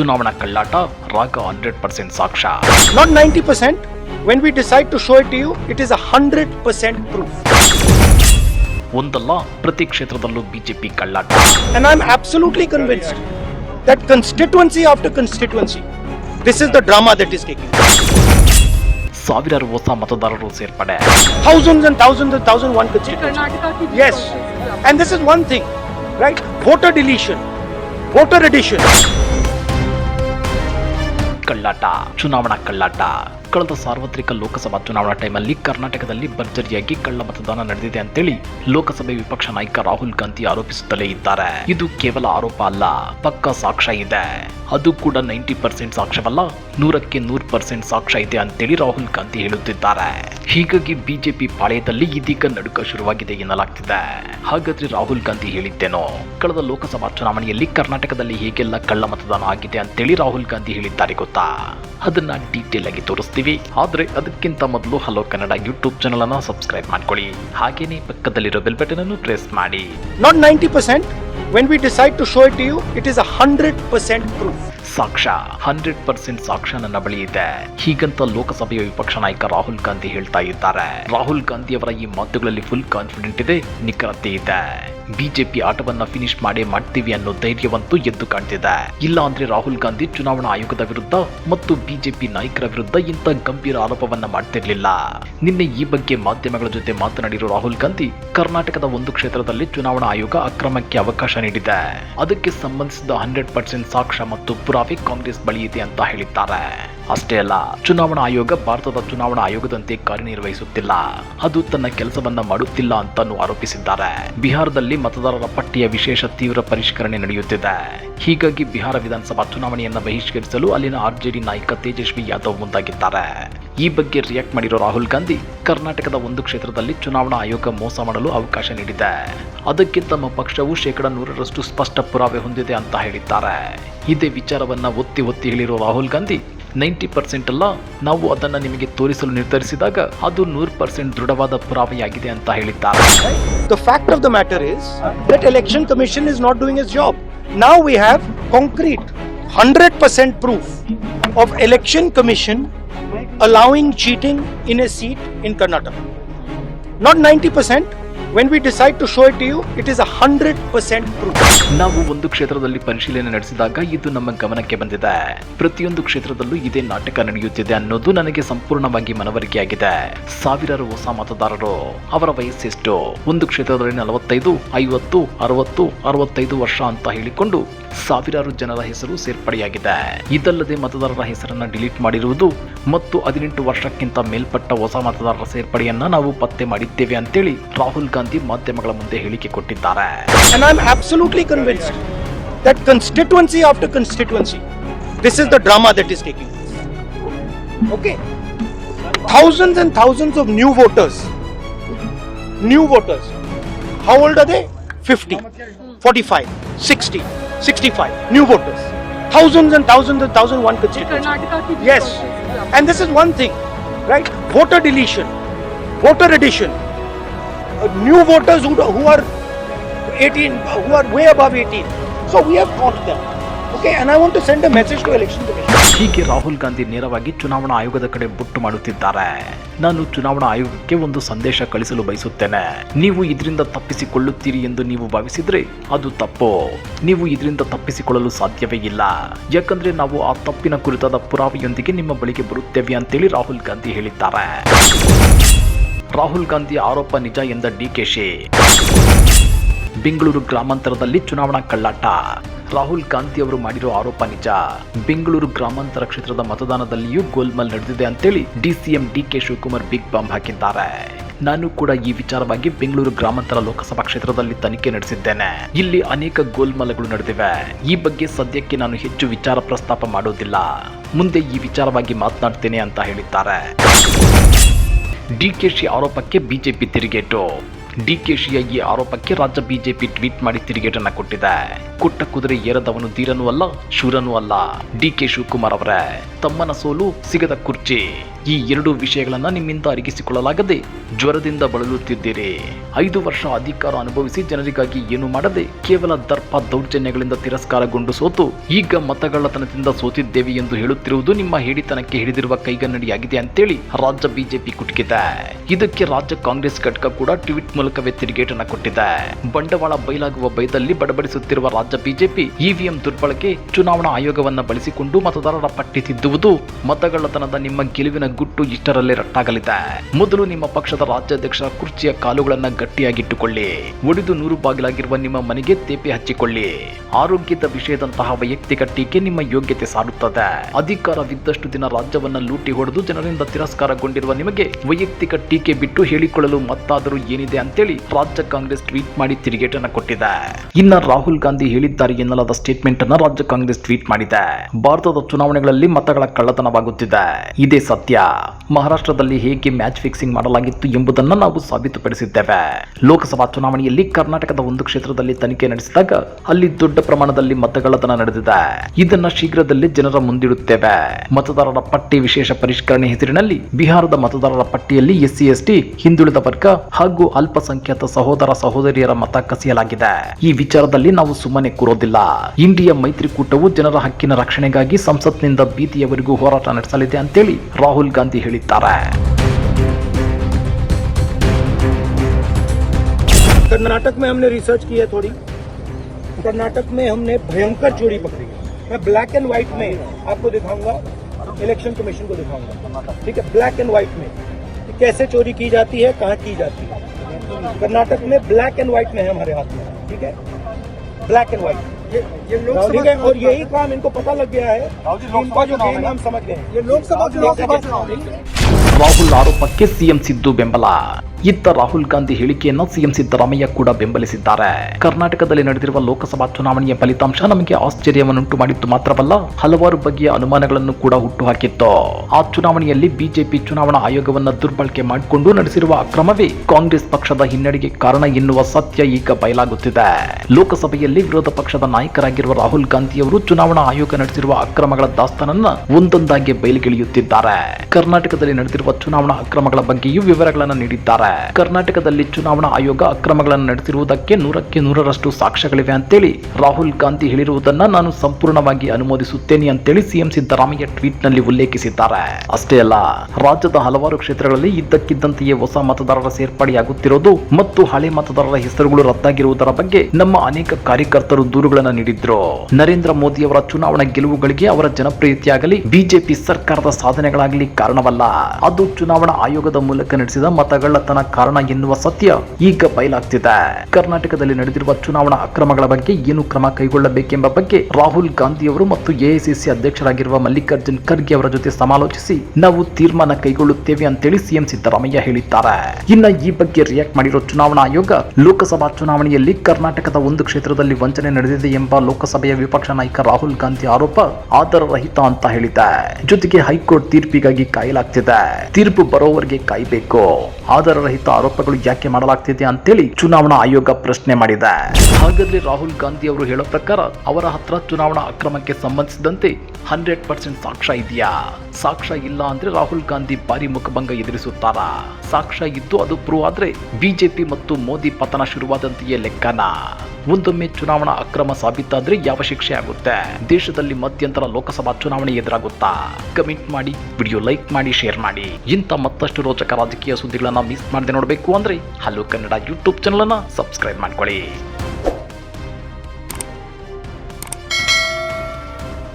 ಚುನಾವಣಾ ಕಳ್ಳಾಟ ರಾಗ ಹಂಡ್ರೆಡ್ ಪರ್ಸೆಂಟ್ ಸಾಕ್ಷ್ಯ. Not ninety percent when we decide to show it you it is hundred percent proof ಒಂದಲ್ಲ ಪ್ರತಿ ಕ್ಷೇತ್ರದಲ್ಲೂ BJP ಕಳ್ಳಾಟ. And I am absolutely convinced that constituency after constituency this is the drama that is taking ಸಾವಿರಾರು ಹೊಸ ಮತದಾರರು ಸೇರ್ಪಡೆ. Thousands and thousands and thousand one constituencies and this is one thing right voter deletion voter addition ಕಳ್ಳಾಟ ಚುನಾವಣಾ ಕಳ್ಳಾಟ ಕಳೆದ ಸಾರ್ವತ್ರಿಕ ಲೋಕಸಭಾ ಚುನಾವಣಾ ಟೈಮಲ್ಲಿ ಕರ್ನಾಟಕದಲ್ಲಿ ಭರ್ಜರಿಯಾಗಿ ಕಳ್ಳ ಮತದಾನ ನಡೆದಿದೆ ಅಂತೇಳಿ ಲೋಕಸಭೆ ವಿಪಕ್ಷ ನಾಯಕ ರಾಹುಲ್ ಗಾಂಧಿ ಆರೋಪಿಸುತ್ತಲೇ ಇದ್ದಾರೆ. ಇದು ಕೇವಲ ಆರೋಪ ಅಲ್ಲ, ಪಕ್ಕ ಸಾಕ್ಷ್ಯ ಇದೆ. ಅದು ಕೂಡ ನೈಂಟಿ ಪರ್ಸೆಂಟ್ ಸಾಕ್ಷ್ಯವಲ್ಲ, ನೂರಕ್ಕೆ ನೂರು ಪರ್ಸೆಂಟ್ ಸಾಕ್ಷ್ಯ ಇದೆ ಅಂತೇಳಿ ರಾಹುಲ್ ಗಾಂಧಿ ಹೇಳುತ್ತಿದ್ದಾರೆ. ಹೀಗಾಗಿ ಬಿಜೆಪಿ ಪಾಳೆಯದಲ್ಲಿ ಇದೀಗ ನಡುಕ ಶುರುವಾಗಿದೆ ಎನ್ನಲಾಗ್ತಿದೆ. ಹಾಗಾದ್ರೆ ರಾಹುಲ್ ಗಾಂಧಿ ಹೇಳಿದ್ದೇನೋ? ಕಳೆದ ಲೋಕಸಭಾ ಚುನಾವಣೆಯಲ್ಲಿ ಕರ್ನಾಟಕದಲ್ಲಿ ಹೇಗೆಲ್ಲ ಕಳ್ಳ ಮತದಾನ ಆಗಿದೆ ಅಂತೇಳಿ ರಾಹುಲ್ ಗಾಂಧಿ ಹೇಳಿದ್ದಾರೆ ಗೊತ್ತಾ? ಅದನ್ನ ಡೀಟೇಲ್ ಆಗಿ ತೋರಿಸ್ತೀವಿ ಆದ್ರೆ ಅದಕ್ಕಿಂತ ಮೊದಲು ಹಲೋ ಕನ್ನಡ ಯೂಟ್ಯೂಬ್ ಚಾನಲ್ ಅನ್ನು ಸಬ್ಸ್ಕ್ರೈಬ್ ಮಾಡ್ಕೊಳ್ಳಿ. ಹಾಗೇನೆ ಪಕ್ಕದಲ್ಲಿರೋ ಬೆಲ್ ಬಟನ್ ಅನ್ನು ಪ್ರೆಸ್ ಮಾಡಿ. Not 90%. When we decide to show it you it it is a 100% ಸಾಕ್ಷ್ಯ ಹಂಡ್ರೆಡ್ ಪರ್ಸೆಂಟ್ ಸಾಕ್ಷ್ಯ ನನ್ನ ಬಳಿ ಇದೆ. ಹೀಗಂತ ಲೋಕಸಭೆಯ ವಿಪಕ್ಷ ನಾಯಕ ರಾಹುಲ್ ಗಾಂಧಿ ಹೇಳ್ತಾ ಇದ್ದಾರೆ. ರಾಹುಲ್ ಗಾಂಧಿ ಅವರ ಈ ಮಾತುಗಳಲ್ಲಿ ಫುಲ್ ಕಾನ್ಫಿಡೆಂಟ್ ಇದೆ, ನಿಖರತೆ ಇದೆ. ಬಿಜೆಪಿ ಆಟವನ್ನ ಫಿನಿಶ್ ಮಾಡೇ ಮಾಡ್ತೀವಿ ಅನ್ನೋ ಧೈರ್ಯವಂತೂ ಎದ್ದು ಕಾಣ್ತಿದೆ. ಇಲ್ಲ ಅಂದ್ರೆ ರಾಹುಲ್ ಗಾಂಧಿ ಚುನಾವಣಾ ಆಯೋಗದ ವಿರುದ್ಧ ಮತ್ತು ಬಿಜೆಪಿ ನಾಯಕರ ವಿರುದ್ಧ ಇಂಥ ಗಂಭೀರ ಆರೋಪವನ್ನ ಮಾಡ್ತಿರ್ಲಿಲ್ಲ. ನಿನ್ನೆ ಈ ಬಗ್ಗೆ ಮಾಧ್ಯಮಗಳ ಜೊತೆ ಮಾತನಾಡಿರೋ ರಾಹುಲ್ ಗಾಂಧಿ, ಕರ್ನಾಟಕದ ಒಂದು ಕ್ಷೇತ್ರದಲ್ಲಿ ಚುನಾವಣಾ ಆಯೋಗ ಅಕ್ರಮಕ್ಕೆ ಅವಕಾಶ ನೀಡಿದೆ. ಅದಕ್ಕೆ ಸಂಬಂಧಿಸಿದ ಹಂಡ್ರೆಡ್ ಪರ್ಸೆಂಟ್ ಸಾಕ್ಷ್ಯ ಮತ್ತು ಪುರಾವೆ ಕಾಂಗ್ರೆಸ್ ಬಳಿ ಇದೆ ಅಂತ ಹೇಳಿದ್ದಾರೆ. ಅಷ್ಟೇ ಅಲ್ಲ, ಚುನಾವಣಾ ಆಯೋಗ ಭಾರತದ ಚುನಾವಣಾ ಆಯೋಗದಂತೆ ಕಾರ್ಯನಿರ್ವಹಿಸುತ್ತಿಲ್ಲ. ಅದು ತನ್ನ ಕೆಲಸವನ್ನ ಮಾಡುತ್ತಿಲ್ಲ ಅಂತಾನು ಆರೋಪಿಸಿದ್ದಾರೆ. ಬಿಹಾರದಲ್ಲಿ ಮತದಾರರ ಪಟ್ಟಿಯ ವಿಶೇಷ ತೀವ್ರ ಪರಿಷ್ಕರಣೆ ನಡೆಯುತ್ತಿದೆ. ಹೀಗಾಗಿ ಬಿಹಾರ ವಿಧಾನಸಭಾ ಚುನಾವಣೆಯನ್ನ ಬಹಿಷ್ಕರಿಸಲು ಅಲ್ಲಿನ ಆರ್ಜೆಡಿ ನಾಯಕ ತೇಜಸ್ವಿ ಯಾದವ್ ಮುಂದಾಗಿದ್ದಾರೆ. ಈ ಬಗ್ಗೆ ರಿಯಾಕ್ಟ್ ಮಾಡಿರೋ ರಾಹುಲ್ ಗಾಂಧಿ, ಕರ್ನಾಟಕದ ಒಂದು ಕ್ಷೇತ್ರದಲ್ಲಿ ಚುನಾವಣಾ ಆಯೋಗ ಮೋಸ ಮಾಡಲು ಅವಕಾಶ ನೀಡಿದೆ. ಅದಕ್ಕೆ ತಮ್ಮ ಪಕ್ಷವು ಶೇಕಡ ನೂರರಷ್ಟು ಸ್ಪಷ್ಟ ಪುರಾವೆ ಹೊಂದಿದೆ ಅಂತ ಹೇಳಿದ್ದಾರೆ. ಇದೇ ವಿಚಾರವನ್ನ ಒತ್ತಿ ಒತ್ತಿ ಹೇಳಿರುವ ರಾಹುಲ್ ಗಾಂಧಿ ನೈಂಟಿ ಪರ್ಸೆಂಟ್ ಅಲ್ಲ, ನಾವು ಅದನ್ನು ನಿಮಗೆ ತೋರಿಸಲು ನಿರ್ಧರಿಸಿದಾಗ ಅದು ನೂರು ಪರ್ಸೆಂಟ್ ದೃಢವಾದ ಪುರಾವೆಯಾಗಿದೆ ಅಂತ ಹೇಳಿದ್ದಾರೆ. The fact of the matter is that election commission is not doing is job now we have concrete hundred percent proof of election commission allowing cheating in a seat in Karnataka not ninety percent We decide to show it to you, it is 100% proof. ನಾವು ಒಂದು ಕ್ಷೇತ್ರದಲ್ಲಿ ಪರಿಶೀಲನೆ ನಡೆಸಿದಾಗ ಇದು ನಮ್ಮ ಗಮನಕ್ಕೆ ಬಂದಿದೆ. ಪ್ರತಿಯೊಂದು ಕ್ಷೇತ್ರದಲ್ಲೂ ಇದೇ ನಾಟಕ ನಡೆಯುತ್ತಿದೆ ಅನ್ನೋದು ನನಗೆ ಸಂಪೂರ್ಣವಾಗಿ ಮನವರಿಕೆಯಾಗಿದೆ. ಸಾವಿರಾರು ಹೊಸ ಮತದಾರರು ಅವರ ವಯಸ್ಸೆಷ್ಟು ಒಂದು ಕ್ಷೇತ್ರದಲ್ಲಿ ನಲವತ್ತೈದು ಐವತ್ತು ಅರವತ್ತು ಅರವತ್ತೈದು ವರ್ಷ ಅಂತ ಹೇಳಿಕೊಂಡು ಸಾವಿರಾರು ಜನರ ಹೆಸರು ಸೇರ್ಪಡೆಯಾಗಿದೆ. ಇದಲ್ಲದೆ ಮತದಾರರ ಹೆಸರನ್ನ ಡಿಲೀಟ್ ಮಾಡಿರುವುದು ಮತ್ತು ಹದಿನೆಂಟು ವರ್ಷಕ್ಕಿಂತ ಮೇಲ್ಪಟ್ಟ ಹೊಸ ಮತದಾರರ ಸೇರ್ಪಡೆಯನ್ನ ನಾವು ಪತ್ತೆ ಮಾಡಿದ್ದೇವೆ ಅಂತೇಳಿ Rahul Gandhi And I'm absolutely convinced that constituency after constituency, this is the drama that is taking place. Okay? Thousands and thousands of new voters. New voters. How old are they? 50, 45, 60, 65. New voters. Thousands and thousands and thousand one constituency. Yes. And this is one thing, right? Voter deletion, voter addition, Uh, new voters who, who are 18, uh, who are way above 18. So we have caught them. Okay, and I want to send a message to Election Commission. ಹೀಗೆ ರಾಹುಲ್ ಗಾಂಧಿ ನೇರವಾಗಿ ಚುನಾವಣಾ ಆಯೋಗದ ಕಡೆ ಬುಟ್ಟು ಮಾಡುತ್ತಿದ್ದಾರೆ ನಾನು ಚುನಾವಣಾ ಆಯೋಗಕ್ಕೆ ಒಂದು ಸಂದೇಶ ಕಳಿಸಲು ಬಯಸುತ್ತೇನೆ ನೀವು ಇದರಿಂದ ತಪ್ಪಿಸಿಕೊಳ್ಳುತ್ತೀರಿ ಎಂದು ನೀವು ಭಾವಿಸಿದ್ರೆ ಅದು ತಪ್ಪು ನೀವು ಇದರಿಂದ ತಪ್ಪಿಸಿಕೊಳ್ಳಲು ಸಾಧ್ಯವೇ ಇಲ್ಲ ಯಾಕಂದ್ರೆ ನಾವು ಆ ತಪ್ಪಿನ ಕುರಿತಾದ ಪುರಾವೆಯೊಂದಿಗೆ ನಿಮ್ಮ ಬಳಿಗೆ ಬರುತ್ತೇವೆ ಅಂತೇಳಿ ರಾಹುಲ್ ಗಾಂಧಿ ಹೇಳಿದ್ದಾರೆ ರಾಹುಲ್ ಗಾಂಧಿ ಆರೋಪ ನಿಜ ಎಂದ ಡಿಕೆಶಿ ಬೆಂಗಳೂರು ಗ್ರಾಮಾಂತರದಲ್ಲಿ ಚುನಾವಣಾ ಕಳ್ಳಾಟ. ರಾಹುಲ್ ಗಾಂಧಿ ಅವರು ಮಾಡಿರೋ ಆರೋಪ ನಿಜ. ಬೆಂಗಳೂರು ಗ್ರಾಮಾಂತರ ಕ್ಷೇತ್ರದ ಮತದಾನದಲ್ಲಿಯೂ ಗೋಲ್ಮಲ್ ನಡೆದಿದೆ ಅಂತೇಳಿ DCM D K Shivakumar big bomb ಹಾಕಿದ್ದಾರೆ. ನಾನು ಕೂಡ ಈ ವಿಚಾರವಾಗಿ ಬೆಂಗಳೂರು ಗ್ರಾಮಾಂತರ ಲೋಕಸಭಾ ಕ್ಷೇತ್ರದಲ್ಲಿ ತನಿಖೆ ನಡೆಸಿದ್ದೇನೆ. ಇಲ್ಲಿ ಅನೇಕ ಗೋಲ್ಮಲಗಳು ನಡೆದಿವೆ. ಈ ಬಗ್ಗೆ ಸದ್ಯಕ್ಕೆ ನಾನು ಹೆಚ್ಚು ವಿಚಾರ ಪ್ರಸ್ತಾಪ ಮಾಡೋದಿಲ್ಲ. ಮುಂದೆ ಈ ವಿಚಾರವಾಗಿ ಮಾತನಾಡ್ತೇನೆ ಅಂತ ಹೇಳಿದ್ದಾರೆ. ಡಿಕೆಶಿ ಆರೋಪಕ್ಕೆ ಬಿಜೆಪಿ ತಿರುಗೇಟು. ಡಿಕೆಶಿಯ ಈ ಆರೋಪಕ್ಕೆ ರಾಜ್ಯ ಬಿಜೆಪಿ ಟ್ವೀಟ್ ಮಾಡಿ ತಿರುಗೇಟನ್ನ ಕೊಟ್ಟಿದೆ. ಕೊಟ್ಟ ಕುದುರೆ ಏರದವನು ಧೀರನೂ ಅಲ್ಲ, ಶೂರನೂ ಅಲ್ಲ. ಡಿಕೆ ಶಿವಕುಮಾರ್ ಅವರೇ, ತಮ್ಮನ ಸೋಲು ಸಿಗದ ಕುರ್ಚಿ. ಈ ಎರಡು ವಿಷಯಗಳನ್ನ ನಿಮ್ಮಿಂದ ಅರಿಗಿಸಿಕೊಳ್ಳಲಾಗದೆ ಜ್ವರದಿಂದ ಬಳಲುತ್ತಿದ್ದೀರಿ. ಐದು ವರ್ಷ ಅಧಿಕಾರ ಅನುಭವಿಸಿ ಜನರಿಗಾಗಿ ಏನು ಮಾಡದೆ ಕೇವಲ ದರ್ಪ ದೌರ್ಜನ್ಯಗಳಿಂದ ತಿರಸ್ಕಾರಗೊಂಡು ಸೋತು, ಈಗ ಮತಗಳ್ಳತನದಿಂದ ಸೋತಿದ್ದೇವೆ ಎಂದು ಹೇಳುತ್ತಿರುವುದು ನಿಮ್ಮ ಹೇಳಿತನಕ್ಕೆ ಹಿಡಿದಿರುವ ಕೈಗನ್ನಡಿಯಾಗಿದೆ ಅಂತೇಳಿ ರಾಜ್ಯ ಬಿಜೆಪಿ ಕುಟುಕಿದೆ. ಇದಕ್ಕೆ ರಾಜ್ಯ ಕಾಂಗ್ರೆಸ್ ಘಟಕ ಕೂಡ ಟ್ವೀಟ್ ಮೂಲಕವೇ ತಿರುಗೇಟನ್ನ ಕೊಟ್ಟಿದೆ. ಬಂಡವಾಳ ಬಯಲಾಗುವ ಭಯದಲ್ಲಿ ಬಡಬಡಿಸುತ್ತಿರುವ ರಾಜ್ಯ ಬಿಜೆಪಿ ಇವಿಎಂ ದುರ್ಬಳಕೆ ಚುನಾವಣಾ ಆಯೋಗವನ್ನ ಬಳಸಿಕೊಂಡು ಮತದಾರರ ಪಟ್ಟಿ ತಿದ್ದುವುದು ಮತಗಳ್ಳತನದ ನಿಮ್ಮ ಗೆಲುವಿನ ಗುಟ್ಟು ಇಷ್ಟರಲ್ಲೇ ರಟ್ಟಾಗಲಿದೆ. ಮೊದಲು ನಿಮ್ಮ ಪಕ್ಷದ ರಾಜ್ಯಾಧ್ಯಕ್ಷರ ಕುರ್ಚಿಯ ಕಾಲುಗಳನ್ನ ಗಟ್ಟಿಯಾಗಿಟ್ಟುಕೊಳ್ಳಿ. ಒಡಿದು ನೂರು ಬಾಗಿಲಾಗಿರುವ ನಿಮ್ಮ ಮನೆಗೆ ತೇಪೆ ಹಚ್ಚಿಕೊಳ್ಳಿ. ಆರೋಗ್ಯದ ವಿಷಯದಂತಹ ವೈಯಕ್ತಿಕ ಟೀಕೆ ನಿಮ್ಮ ಯೋಗ್ಯತೆ ಸಾರುತ್ತದೆ. ಅಧಿಕಾರವಿದ್ದಷ್ಟು ದಿನ ರಾಜ್ಯವನ್ನ ಲೂಟಿ ಹೊಡೆದು ಜನರಿಂದ ತಿರಸ್ಕಾರಗೊಂಡಿರುವ ನಿಮಗೆ ವೈಯಕ್ತಿಕ ಟೀಕೆ ಬಿಟ್ಟು ಹೇಳಿಕೊಳ್ಳಲು ಮತ್ತಾದರೂ ಏನಿದೆ ಅಂತೇಳಿ ರಾಜ್ಯ ಕಾಂಗ್ರೆಸ್ ಟ್ವೀಟ್ ಮಾಡಿ ತಿರುಗೇಟನ್ನ ಕೊಟ್ಟಿದೆ. ಇನ್ನ ರಾಹುಲ್ ಗಾಂಧಿ ಹೇಳಿದ್ದಾರೆ ಎನ್ನಲಾದ ಸ್ಟೇಟ್ಮೆಂಟ್ ಅನ್ನು ರಾಜ್ಯ ಕಾಂಗ್ರೆಸ್ ಟ್ವೀಟ್ ಮಾಡಿದೆ. ಭಾರತದ ಚುನಾವಣೆಗಳಲ್ಲಿ ಮತಗಳ ಕಳ್ಳತನವಾಗುತ್ತಿದೆ. ಇದೇ ಸತ್ಯ. ಮಹಾರಾಷ್ಟ್ರದಲ್ಲಿ ಹೇಗೆ ಮ್ಯಾಚ್ ಫಿಕ್ಸಿಂಗ್ ಮಾಡಲಾಗಿತ್ತು ಎಂಬುದನ್ನು ನಾವು ಸಾಬೀತುಪಡಿಸಿದ್ದೇವೆ. ಲೋಕಸಭಾ ಚುನಾವಣೆಯಲ್ಲಿ ಕರ್ನಾಟಕದ ಒಂದು ಕ್ಷೇತ್ರದಲ್ಲಿ ತನಿಖೆ ನಡೆಸಿದಾಗ ಅಲ್ಲಿ ದೊಡ್ಡ ಪ್ರಮಾಣದಲ್ಲಿ ಮತಗಳತನ ನಡೆದಿದೆ. ಇದನ್ನ ಶೀಘ್ರದಲ್ಲಿ ಜನರ ಮುಂದಿಡುತ್ತೇವೆ. ಮತದಾರರ ಪಟ್ಟಿ ವಿಶೇಷ ಪರಿಷ್ಕರಣೆ ಹೆಸರಿನಲ್ಲಿ ಬಿಹಾರದ ಮತದಾರರ ಪಟ್ಟಿಯಲ್ಲಿ ಎಸ್ಸಿ, ಎಸ್ಟಿ, ಹಿಂದುಳಿದ ವರ್ಗ ಹಾಗೂ ಅಲ್ಪಸಂಖ್ಯಾತ ಸಹೋದರ ಸಹೋದರಿಯರ ಮತ ಕಸಿಯಲಾಗಿದೆ ಈ ವಿಚಾರದಲ್ಲಿ ನಾವು ಸುಮ್ಮನೆ ಕೂರೋದಿಲ್ಲ ಇಂಡಿಯಾ ಮೈತ್ರಿಕೂಟವು ಜನರ ಹಕ್ಕಿನ ರಕ್ಷಣೆಗಾಗಿ ಸಂಸತ್ನಿಂದ ಬೀದಿಯವರೆಗೂ ಹೋರಾಟ ನಡೆಸಲಿದೆ ಅಂತೇಳಿ ರಾಹುಲ್ ಗಾಂಧಿ ಹೇಳಿದ್ದಾರೆ कर्नाटक में हमने रिसर्च की है थोड़ी कर्नाटक में हमने भयंकर चोरी पकड़ी है मैं ब्लैक एंड व्हाइट में आपको दिखाऊंगा इलेक्शन कमीशन को दिखाऊंगा ठीक है ब्लैक एंड व्हाइट में कि कैसे चोरी की जाती है कहाँ की जाती है कर्नाटक में ब्लैक एंड व्हाइट में है हमारे हाथ में ठीक है? ब्लैक एंड व्हाइट ये, ये ठीक है? और यही काम इनको पता लग गया है इनका जो गेम हम समझ गए ये लोकसभा चुनाव राहुल लाड़ो पक्के सीएम सिद्धू बेम्बला। ಇತ್ತ ರಾಹುಲ್ ಗಾಂಧಿ ಹೇಳಿಕೆಯನ್ನು ಸಿಎಂ ಸಿದ್ದರಾಮಯ್ಯ ಕೂಡ ಬೆಂಬಲಿಸಿದ್ದಾರೆ. ಕರ್ನಾಟಕದಲ್ಲಿ ನಡೆದಿರುವ ಲೋಕಸಭಾ ಚುನಾವಣೆಯ ಫಲಿತಾಂಶ ನಮಗೆ ಆಶ್ಚರ್ಯವನ್ನುಂಟು ಮಾಡಿತ್ತು ಮಾತ್ರವಲ್ಲ, ಹಲವಾರು ಬಗೆಯ ಅನುಮಾನಗಳನ್ನು ಕೂಡ ಹುಟ್ಟುಹಾಕಿತ್ತು. ಆ ಚುನಾವಣೆಯಲ್ಲಿ ಬಿಜೆಪಿ ಚುನಾವಣಾ ಆಯೋಗವನ್ನು ದುರ್ಬಳಕೆ ಮಾಡಿಕೊಂಡು ನಡೆಸಿರುವ ಅಕ್ರಮವೇ ಕಾಂಗ್ರೆಸ್ ಪಕ್ಷದ ಹಿನ್ನಡೆಗೆ ಕಾರಣ ಎನ್ನುವ ಸತ್ಯ ಈಗ ಬಯಲಾಗುತ್ತಿದೆ. ಲೋಕಸಭೆಯಲ್ಲಿ ವಿರೋಧ ಪಕ್ಷದ ನಾಯಕರಾಗಿರುವ ರಾಹುಲ್ ಗಾಂಧಿಯವರು ಚುನಾವಣಾ ಆಯೋಗ ನಡೆಸಿರುವ ಅಕ್ರಮಗಳ ದಾಸ್ತಾನನ್ನ ಒಂದೊಂದಾಗಿ ಬಯಲಿಗಿಳಿಯುತ್ತಿದ್ದಾರೆ. ಕರ್ನಾಟಕದಲ್ಲಿ ನಡೆದಿರುವ ಚುನಾವಣಾ ಅಕ್ರಮಗಳ ಬಗ್ಗೆಯೂ ವಿವರಗಳನ್ನು ನೀಡಿದ್ದಾರೆ. ಕರ್ನಾಟಕದಲ್ಲಿ ಚುನಾವಣಾ ಆಯೋಗ ಅಕ್ರಮಗಳನ್ನು ನಡೆಸಿರುವುದಕ್ಕೆ ನೂರಕ್ಕೆ ನೂರರಷ್ಟು ಸಾಕ್ಷ್ಯಗಳಿವೆ ಅಂತೇಳಿ ರಾಹುಲ್ ಗಾಂಧಿ ಹೇಳಿರುವುದನ್ನ ನಾನು ಸಂಪೂರ್ಣವಾಗಿ ಅನುಮೋದಿಸುತ್ತೇನೆ ಅಂತೇಳಿ ಸಿಎಂ ಸಿದ್ದರಾಮಯ್ಯ ಟ್ವೀಟ್ನಲ್ಲಿ ಉಲ್ಲೇಖಿಸಿದ್ದಾರೆ. ಅಷ್ಟೇ ಅಲ್ಲ, ರಾಜ್ಯದ ಹಲವಾರು ಕ್ಷೇತ್ರಗಳಲ್ಲಿ ಇದ್ದಕ್ಕಿದ್ದಂತೆಯೇ ಹೊಸ ಮತದಾರರ ಸೇರ್ಪಡೆಯಾಗುತ್ತಿರೋದು ಮತ್ತು ಹಳೆ ಮತದಾರರ ಹೆಸರುಗಳು ರದ್ದಾಗಿರುವುದರ ಬಗ್ಗೆ ನಮ್ಮ ಅನೇಕ ಕಾರ್ಯಕರ್ತರು ದೂರುಗಳನ್ನು ನೀಡಿದ್ರು. ನರೇಂದ್ರ ಮೋದಿ ಅವರ ಚುನಾವಣಾ ಗೆಲುವುಗಳಿಗೆ ಅವರ ಜನಪ್ರಿಯತೆಯಾಗಲಿ ಬಿಜೆಪಿ ಸರ್ಕಾರದ ಸಾಧನೆಗಳಾಗಲಿ ಕಾರಣವಲ್ಲ. ಅದು ಚುನಾವಣಾ ಆಯೋಗದ ಮೂಲಕ ನಡೆಸಿದ ಮತಗಳ್ಳತನ ಕಾರಣ ಎನ್ನುವ ಸತ್ಯ ಈಗ ಬಯಲಾಗ್ತಿದೆ. ಕರ್ನಾಟಕದಲ್ಲಿ ನಡೆದಿರುವ ಚುನಾವಣಾ ಅಕ್ರಮಗಳ ಬಗ್ಗೆ ಏನು ಕ್ರಮ ಕೈಗೊಳ್ಳಬೇಕೆಂಬ ಬಗ್ಗೆ ರಾಹುಲ್ ಗಾಂಧಿ ಅವರು ಮತ್ತು ಎಐಸಿಸಿ ಅಧ್ಯಕ್ಷರಾಗಿರುವ ಮಲ್ಲಿಕಾರ್ಜುನ್ ಖರ್ಗೆ ಅವರ ಜೊತೆ ಸಮಾಲೋಚಿಸಿ ನಾವು ತೀರ್ಮಾನ ಕೈಗೊಳ್ಳುತ್ತೇವೆ ಅಂತೇಳಿ ಸಿಎಂ ಸಿದ್ದರಾಮಯ್ಯ ಹೇಳಿದ್ದಾರೆ. ಇನ್ನ ಈ ಬಗ್ಗೆ ರಿಯಾಕ್ಟ್ ಮಾಡಿರೋ ಚುನಾವಣಾ ಆಯೋಗ ಲೋಕಸಭಾ ಚುನಾವಣೆಯಲ್ಲಿ ಕರ್ನಾಟಕದ ಒಂದು ಕ್ಷೇತ್ರದಲ್ಲಿ ವಂಚನೆ ನಡೆದಿದೆ ಎಂಬ ಲೋಕಸಭೆಯ ವಿಪಕ್ಷ ನಾಯಕ ರಾಹುಲ್ ಗಾಂಧಿ ಆರೋಪ ಆಧಾರರಹಿತ ಅಂತ ಹೇಳಿದೆ. ಜೊತೆಗೆ ಹೈಕೋರ್ಟ್ ತೀರ್ಪಿಗಾಗಿ ಕಾಯಲಾಗ್ತಿದೆ. ತೀರ್ಪು ಬರೋವರೆಗೆ ಕಾಯಬೇಕು. ಆಧಾರರಹಿತ ಆರೋಪಗಳು ಯಾಕೆ ಮಾಡಲಾಗ್ತಿದೆ ಅಂತೇಳಿ ಚುನಾವಣಾ ಆಯೋಗ ಪ್ರಶ್ನೆ ಮಾಡಿದೆ. ಹಾಗಾದ್ರೆ ರಾಹುಲ್ ಗಾಂಧಿ ಅವರು ಹೇಳೋ ಪ್ರಕಾರ ಅವರ ಹತ್ರ ಚುನಾವಣಾ ಅಕ್ರಮಕ್ಕೆ ಸಂಬಂಧಿಸಿದಂತೆ ಹಂಡ್ರೆಡ್ ಪರ್ಸೆಂಟ್ ಸಾಕ್ಷ್ಯ ಇದೆಯಾ? ಸಾಕ್ಷ್ಯ ಇಲ್ಲ ಅಂದ್ರೆ ರಾಹುಲ್ ಗಾಂಧಿ ಭಾರಿ ಮುಖಭಂಗ ಎದುರಿಸುತ್ತಾರಾ? ಸಾಕ್ಷ್ಯ ಇದ್ದು ಅದು ಪ್ರೂವ್ ಆದ್ರೆ ಬಿಜೆಪಿ ಮತ್ತು ಮೋದಿ ಪತನ ಶುರುವಾದಂತೆಯೇ ಲೆಕ್ಕನ? ಒಂದೊಮ್ಮೆ ಚುನಾವಣಾ ಅಕ್ರಮ ಸಾಬೀತಾದ್ರೆ ಯಾವ ಶಿಕ್ಷೆ ಆಗುತ್ತೆ? ದೇಶದಲ್ಲಿ ಮಧ್ಯಂತರ ಲೋಕಸಭಾ ಚುನಾವಣೆ ಎದುರಾಗುತ್ತಾ? ಕಮೆಂಟ್ ಮಾಡಿ, ವಿಡಿಯೋ ಲೈಕ್ ಮಾಡಿ, ಶೇರ್ ಮಾಡಿ. ಇಂಥ ಮತ್ತಷ್ಟು ರೋಚಕ ರಾಜಕೀಯ ಸುದ್ದಿಗಳನ್ನ ಮಿಸ್ ಮಾಡದೆ ನೋಡಬೇಕು ಅಂದ್ರೆ ಹಲೋ ಕನ್ನಡ ಯೂಟ್ಯೂಬ್ ಚಾನಲ್ ಅನ್ನ ಸಬ್ಸ್ಕ್ರೈಬ್ ಮಾಡ್ಕೊಳ್ಳಿ.